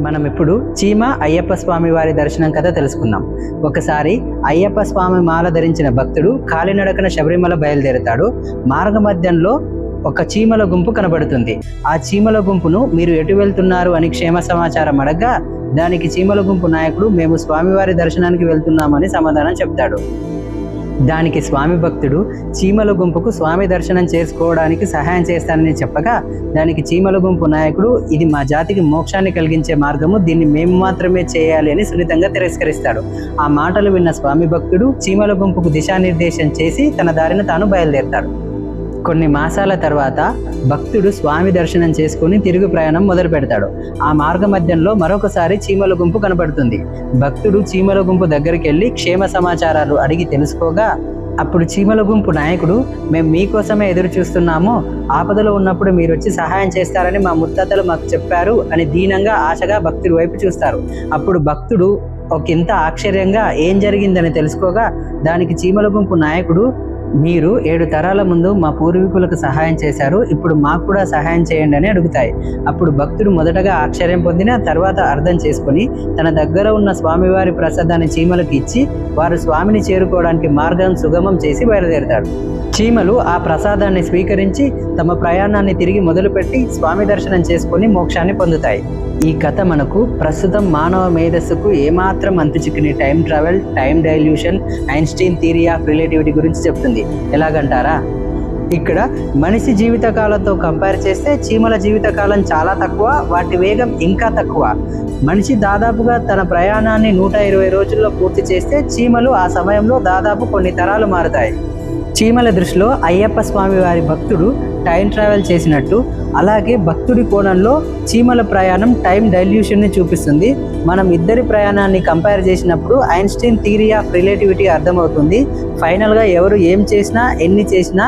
మనం ఇప్పుడు చీమ అయ్యప్ప స్వామి వారి దర్శనం కథ తెలుసుకుందాం. ఒకసారి అయ్యప్ప స్వామి మాల ధరించిన భక్తుడు కాలినడకన శబరిమల బయలుదేరుతాడు. మార్గ మధ్యంలో ఒక చీమల గుంపు కనబడుతుంది. ఆ చీమల గుంపును మీరు ఎటు వెళ్తున్నారు అని క్షేమ సమాచారం అడగ్గా దానికి చీమల గుంపు నాయకుడు మేము స్వామివారి దర్శనానికి వెళ్తున్నామని సమాధానం చెప్తాడు. దానికి స్వామి భక్తుడు చీమల గుంపుకు స్వామి దర్శనం చేసుకోవడానికి సహాయం చేస్తానని చెప్పగా దానికి చీమల గుంపు నాయకుడు ఇది మా జాతికి మోక్షాన్ని కలిగించే మార్గము దీన్ని మేము మాత్రమే చేయాలి అని సున్నితంగా తిరస్కరిస్తాడు. ఆ మాటలు విన్న స్వామి భక్తుడు చీమల గుంపుకు దిశానిర్దేశం చేసి తన దారిన తాను బయలుదేరతాడు. కొన్ని మాసాల తర్వాత భక్తుడు స్వామి దర్శనం చేసుకుని తిరుగు ప్రయాణం మొదలు పెడతాడు ఆ మార్గ మధ్యంలో మరొకసారి చీమల గుంపు కనబడుతుంది భక్తుడు చీమల గుంపు దగ్గరికి వెళ్ళి క్షేమ సమాచారాలు అడిగి తెలుసుకోగా అప్పుడు చీమల గుంపు నాయకుడు మేము మీకోసమే ఎదురు చూస్తున్నాము ఆపదలో ఉన్నప్పుడు మీరు వచ్చి సహాయం చేస్తారని మా ముత్తాతలు మాకు చెప్పారు అని దీనంగా ఆశగా భక్తుడి వైపు చూస్తారు. అప్పుడు భక్తుడు ఒకంత ఆశ్చర్యంగా ఏం జరిగిందని తెలుసుకోగా దానికి చీమల గుంపు నాయకుడు మీరు ఏడు తరాల ముందు మా పూర్వీకులకు సహాయం చేశారు. ఇప్పుడు మాకు కూడా సహాయం చేయండి అని అడుగుతాయి. అప్పుడు భక్తుడు మొదటగా ఆశ్చర్యం పొందిన తర్వాత అర్థం చేసుకుని తన దగ్గర ఉన్న స్వామివారి ప్రసాదాన్ని చీమలకు ఇచ్చి వారు స్వామిని చేరుకోవడానికి మార్గం సుగమం చేసి బయలుదేరుతాడు. చీమలు ఆ ప్రసాదాన్ని స్వీకరించి తమ ప్రయాణాన్ని తిరిగి మొదలుపెట్టి స్వామి దర్శనం చేసుకొని మోక్షాన్ని పొందుతాయి. ఈ కథ మనకు ప్రస్తుతం మానవ మేధస్సుకు ఏమాత్రం అంతుచిక్కని time travel time dilution Einstein theory of relativity గురించి చెప్తుంది. ఎలాగంటారా? ఇక్కడ మనిషి జీవితకాలంతో కంపేర్ చేస్తే చీమల జీవితకాలం చాలా తక్కువ వాటి వేగం ఇంకా తక్కువ. మనిషి దాదాపుగా తన ప్రయాణాన్ని నూట ఇరవై రోజుల్లో పూర్తి చేస్తే చీమలు ఆ సమయంలో దాదాపు కొన్ని తరాలు మారుతాయి. చీమల దృష్టిలో అయ్యప్ప స్వామి వారి భక్తుడు టైం ట్రావెల్ చేసినట్టు అలాగే భక్తుడి కోణంలో చీమల ప్రయాణం టైం డైల్యూషన్ని చూపిస్తుంది. మనం ఇద్దరి ప్రయాణాన్ని కంపేర్ చేసినప్పుడు ఐన్స్టీన్ థియరీ ఆఫ్ రిలేటివిటీ అర్థమవుతుంది. ఫైనల్గా ఎవరు ఏం చేసినా ఎన్ని చేసినా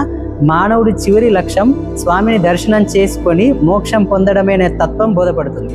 మానవుడి చివరి లక్ష్యం స్వామిని దర్శనం చేసుకొని మోక్షం పొందడమే అనే తత్వం బోధపడుతుంది.